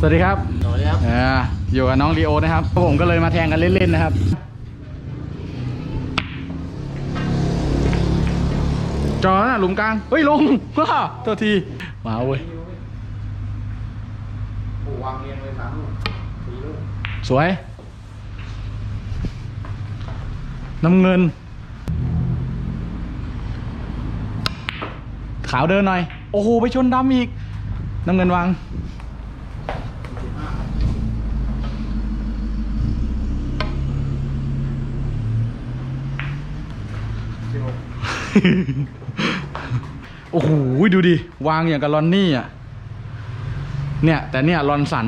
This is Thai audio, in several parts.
สวัสดีครับสวัสดีครับอ่าอยู่กับน้องลีโอนะครับผมก็เลยมาแทงกันเล่นๆนะครับจอน่ะหลุมกลางเฮ้ยลงว้าตัวทีมาเว้ยโอ้วางเรียงเลยสามลูกสี่ลูกสวย น้ำเงิน ขาวเดินหน่อย โอ้โห ไปชนดำอีก น้ำเงินวาง สิบหก โอ้โหดูดิ วางอย่างกับลอนนี่อะ เนี่ย แต่เนี่ยลอนสัน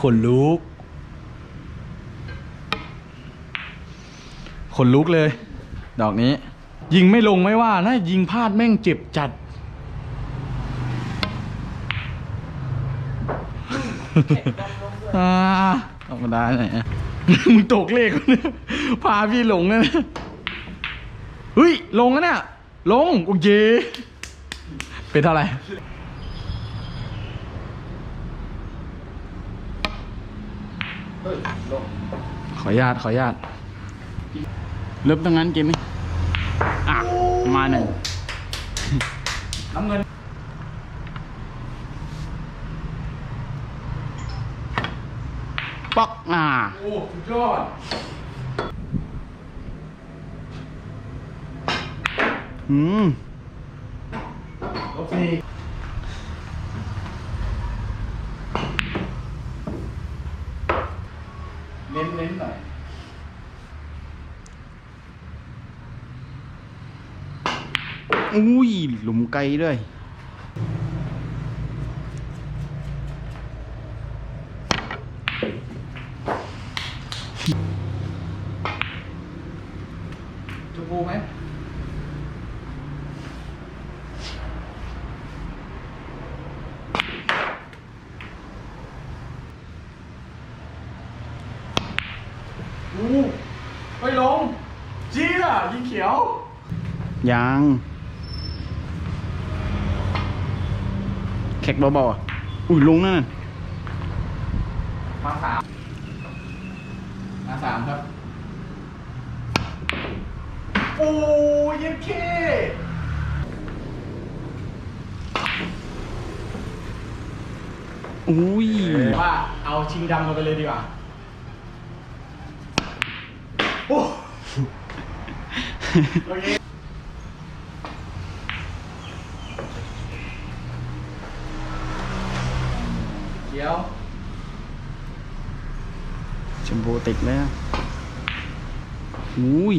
ขนลุก ขนลุกเลย ดอกนี้ ยิงไม่ลงไม่ว่านะยิงพลาดแม่งเจ็บจัด อ่าธรรมดาไหนอยมึงตกเลขเนี่ยพาพี่หลงเลยนะ เฮ้ย ลงแล้วเนี่ย ลง โอเคเป็นเท่าไหร่เฮ้ยลงขออนุญาตขออนุญาตเริ่มตั้งนั้นเกมนี้อะ มาหนึ่งน้ำเงินป๊อกอ่าโอ้สุดยอด อืมลบสี่เน้นเน้นหน่อยอุ้ย หลุมไกลด้วยชมพูไหม อู้ ไปลงจี้อะยิงเขียว ยังแขกเบาๆอะอุ้ยลงนั่นน่ะมาสามมาสามครับ โอ้ยเย็นเคอุ้ยว่าเอาชิงดำกันไปเลยดีกว่า โอ้โอเคเขียวชมพูติดเลยอะอุ้ย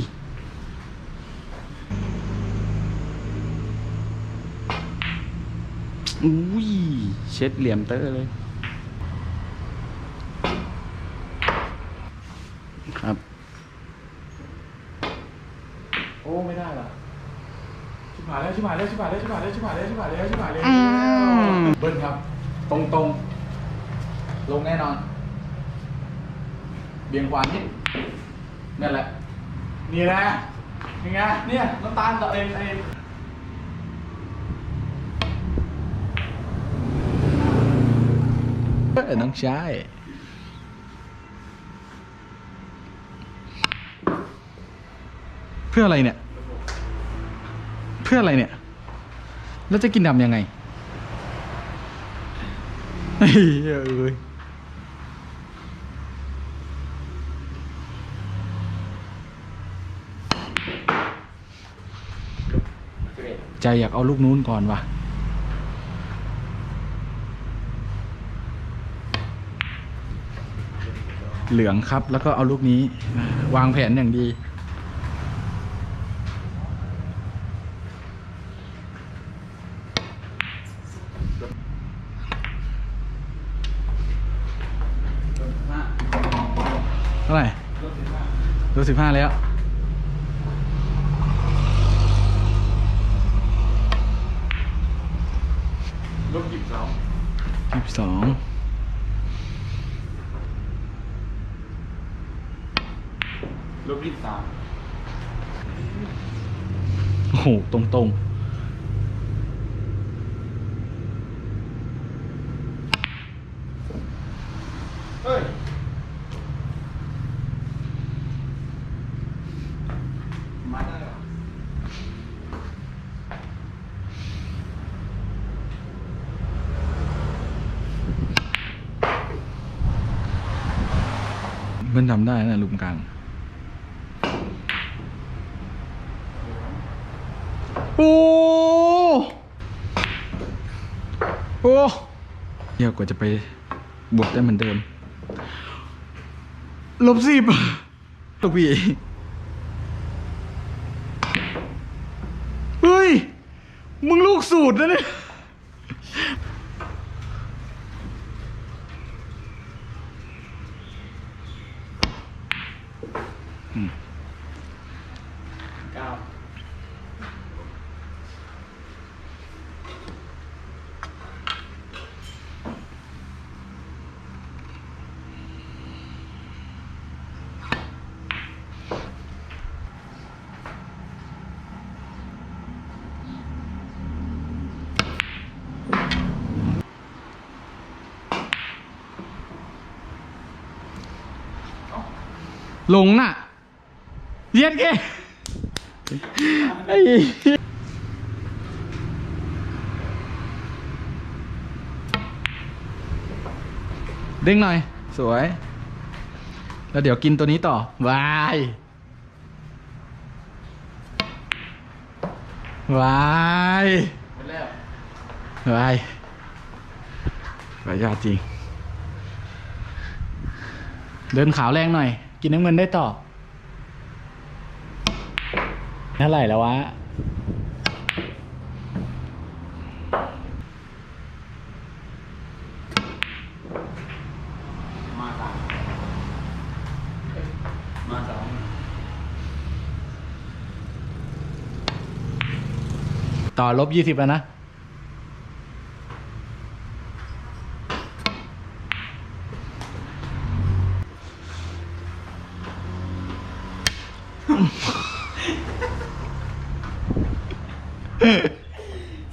อุ้ย เช็ดเหลี่ยมเตอร์เลย ครับ โอ้ ไม่ได้ว่ะชิบ หายแล้วชิบหายแล้วชิบหายแล้วชิบหายแล้วชิบหายแล้วชิบหายแล้วชิบหายแล้วอืม เบิ้ลครับ ตรงตรงๆลงแน่นอน เบี่ยงขวานิดนั่นแหละ นี่นะยังไงเนี่ยน้ำตาลต่อเอ็นเอ็นเออน้องชาย เพื่ออะไรเนี่ยเพื่ออะไรเนี่ย แล้วจะกินดำยังไงเฮ้ยเอ้ยใจอยากเอาลูกนู้นก่อนว่ะเหลืองครับ แล้วก็เอาลูกนี้ วางแผนอย่างดี เท่าไหร่ รูสิบห้าแล้ว ลบยี่สิบสองยี่สิบสองลบยี่สิบสามโอ้โห ตรงต พื่อนทำได้นะลุมกลางโอ้โอ้เยอะกว่าจะไปบวกได้เหมือนเดิม ลบสิบลูกพี่เฮ้ย มึงลูกสูตรนะเนี่ย หลงน่ะเย็ดแกไอ้เด้งหน่อย สวย แล้วเดี๋ยวกินตัวนี้ต่อวายวายไปแล้ววายขออนุญาตจริง เดินขาวแรงหน่อย กินน้ำเงินได้ต่อเท่าไหร่แล้ววะมาสามมาสองต่อลบยี่สิบแล้วนะ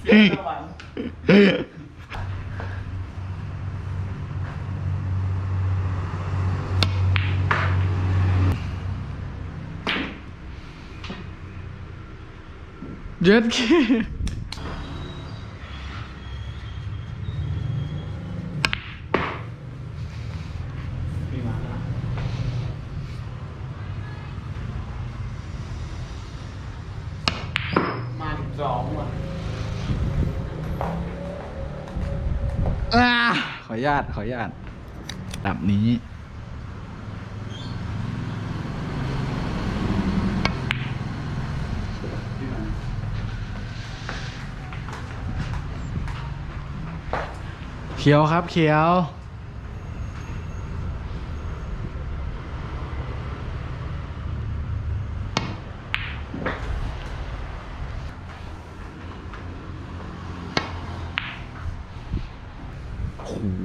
เสียงสวรรค์ เย็ดเค พี่มาแล้วมาถึงสองว่ะ อ่าขออนุญาตขออนุญาตดับนี้ เขียวครับเขียว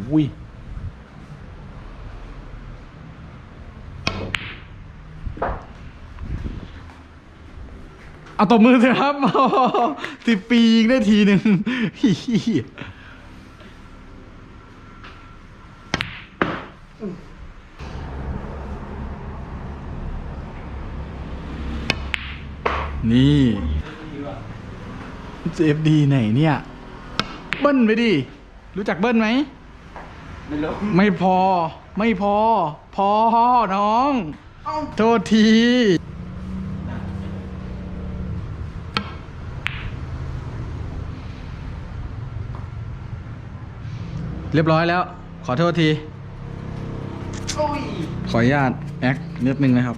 โอ้ย เอาตบมือเถอะครับสิบปียิงได้ทีหนึ่งเหี้ยนี่ดีว่ะ CFD ไหนเนี่ย เบิ้ลไปดิ รู้จักเบิ้ลไหม ไม่รู้ ไม่พอ ไม่พอ พอน้องเอ้าโทษที เรียบร้อยแล้ว ขอโทษทีโอ้ยขออนุญาตแอคนิดนึงนะครับ